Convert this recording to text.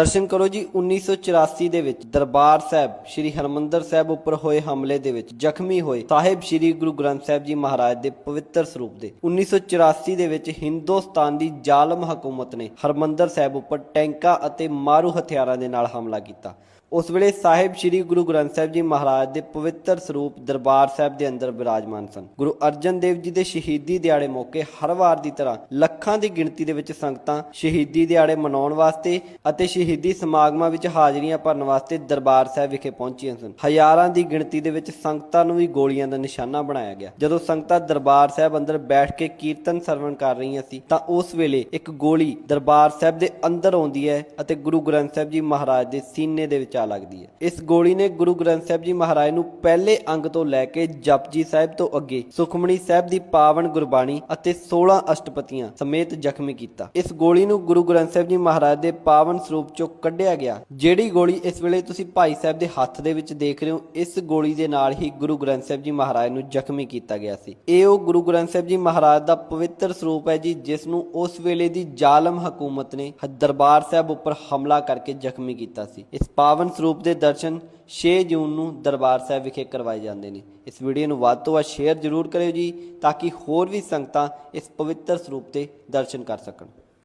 ਦਰਸ਼ਨ ਕਰੋ ਜੀ 1984 ਦੇ ਵਿੱਚ ਦਰਬਾਰ ਸਾਹਿਬ, ਸ੍ਰੀ ਹਰਮੰਦਰ ਸਾਹਿਬ ਉੱਪਰ ਹੋਏ ਹਮਲੇ ਦੇ ਵਿੱਚ ਜ਼ਖਮੀ ਹੋਏ ਸਾਹਿਬ ਸ੍ਰੀ ਗੁਰੂ ਗ੍ਰੰਥ ਸਾਹਿਬ ਜੀ ਮਹਾਰਾਜ ਦੇ ਪਵਿੱਤਰ ਸਰੂਪ ਦੇ। 1984 ਦੇ ਵਿੱਚ ਹਿੰਦੁਸਤਾਨ ਦੀ ਜ਼ਾਲਮ ਹਕੂਮਤ ਨੇ ਹਰਮੰਦਰ ਸਾਹਿਬ ਉੱਪਰ ਟੈਂਕਾਂ ਅਤੇ ਮਾਰੂ ਹਥਿਆਰਾਂ ਦੇ ਨਾਲ ਹਮਲਾ ਕੀਤਾ। ਉਸ ਵੇਲੇ ਸਾਹਿਬ ਸ੍ਰੀ ਗੁਰੂ ਗ੍ਰੰਥ ਸਾਹਿਬ ਜੀ ਮਹਾਰਾਜ ਦੇ ਪਵਿੱਤਰ ਸਰੂਪ ਦਰਬਾਰ ਸਾਹਿਬ ਦੇ ਅੰਦਰ ਵਿਰਾਜਮਾਨ ਸਨ। ਗੁਰੂ ਅਰਜਨ ਦੇਵ ਜੀ ਦੇ ਸ਼ਹੀਦੀ ਦਿਹਾੜੇ ਮੌਕੇ ਹਰ ਵਾਰ ਦੀ ਤਰ੍ਹਾਂ ਲੱਖਾਂ ਦੀ ਗਿਣਤੀ ਦੇ ਵਿੱਚ ਸੰਗਤਾਂ ਸ਼ਹੀਦੀ ਦਿਹਾੜੇ ਮਨਾਉਣ ਵਾਸਤੇ ਅਤੇ ਸ਼ਹੀਦੀ ਸ਼ਹੀਦੀ ਸਮਾਗਮਾਂ ਵਿੱਚ ਹਾਜ਼ਰੀਆਂ ਭਰਨ ਵਾਸਤੇ ਦਰਬਾਰ ਸਾਹਿਬ ਵਿਖੇ ਪਹੁੰਚੀਆਂ ਸਨ। ਹਜ਼ਾਰਾਂ ਦੀ ਗਿਣਤੀ ਦੇ ਵਿੱਚ ਸੰਗਤਾਂ ਨੂੰ ਵੀ ਗੋਲੀਆਂ ਦਾ ਨਿਸ਼ਾਨਾ ਬਣਾਇਆ ਗਿਆ। ਜਦੋਂ ਸੰਗਤਾਂ ਦਰਬਾਰ ਸਾਹਿਬ ਅੰਦਰ ਬੈਠ ਕੇ ਕੀਰਤਨ ਸਰਵਣ ਕਰ ਰਹੀਆਂ ਸੀ, ਤਾਂ ਉਸ ਵੇਲੇ ਇੱਕ ਗੋਲੀ ਦਰਬਾਰ ਸਾਹਿਬ ਦੇ ਅੰਦਰ ਆਉਂਦੀ ਹੈ ਅਤੇ ਗੁਰੂ ਗ੍ਰੰਥ ਸਾਹਿਬ ਜੀ ਮਹਾਰਾਜ ਦੇ ਸੀਨੇ ਦੇ ਵਿੱਚ ਆ ਲੱਗਦੀ ਹੈ। ਇਸ ਗੋਲੀ ਨੇ ਗੁਰੂ ਗ੍ਰੰਥ ਸਾਹਿਬ ਜੀ ਮਹਾਰਾਜ ਨੂੰ ਪਹਿਲੇ ਅੰਗ ਤੋਂ ਲੈ ਕੇ ਜਪਜੀ ਸਾਹਿਬ ਤੋਂ ਅੱਗੇ ਸੁਖਮਣੀ ਸਾਹਿਬ ਦੀ ਪਾਵਨ ਗੁਰਬਾਣੀ ਅਤੇ 16 ਅਸ਼ਟਪਤੀਆਂ ਸਮੇਤ ਜ਼ਖਮੀ ਕੀਤਾ। ਇਸ ਗੋਲੀ ਨੂੰ ਗੁਰੂ ਗ੍ਰੰਥ ਸਾਹਿਬ ਜੀ ਮਹਾਰਾਜ ਦੇ ਪਾਵਨ ਸਰੂਪ ਚੋਂ ਕੱਢਿਆ ਗਿਆ। ਜਿਹੜੀ ਗੋਲੀ ਇਸ ਵੇਲੇ ਤੁਸੀਂ ਭਾਈ ਸਾਹਿਬ ਦੇ ਹੱਥ ਦੇ ਵਿੱਚ ਦੇਖ ਰਹੇ ਹੋ, ਇਸ ਗੋਲੀ ਦੇ ਨਾਲ ਹੀ ਗੁਰੂ ਗ੍ਰੰਥ ਸਾਹਿਬ ਜੀ ਮਹਾਰਾਜ ਨੂੰ ਜ਼ਖਮੀ ਕੀਤਾ ਗਿਆ ਸੀ। ਇਹ ਉਹ ਗੁਰੂ ਗ੍ਰੰਥ ਸਾਹਿਬ ਜੀ ਮਹਾਰਾਜ ਦਾ ਪਵਿੱਤਰ ਸਰੂਪ ਹੈ ਜੀ, ਜਿਸ ਨੂੰ ਉਸ ਵੇਲੇ ਦੀ ਜ਼ਾਲਮ ਹਕੂਮਤ ਨੇ ਦਰਬਾਰ ਸਾਹਿਬ ਉੱਪਰ ਹਮਲਾ ਕਰਕੇ ਜ਼ਖਮੀ ਕੀਤਾ ਸੀ। ਇਸ ਪਾਵਨ ਸਰੂਪ ਦੇ ਦਰਸ਼ਨ 6 ਜੂਨ ਨੂੰ ਦਰਬਾਰ ਸਾਹਿਬ ਵਿਖੇ ਕਰਵਾਏ ਜਾਂਦੇ ਨੇ। ਇਸ ਵੀਡੀਓ ਨੂੰ ਵੱਧ ਤੋਂ ਵੱਧ ਸ਼ੇਅਰ ਜ਼ਰੂਰ ਕਰਿਓ ਜੀ, ਤਾਂ ਕਿ ਹੋਰ ਵੀ ਸੰਗਤਾਂ ਇਸ ਪਵਿੱਤਰ ਸਰੂਪ ਤੇ ਦਰਸ਼ਨ ਕਰ ਸਕਣ।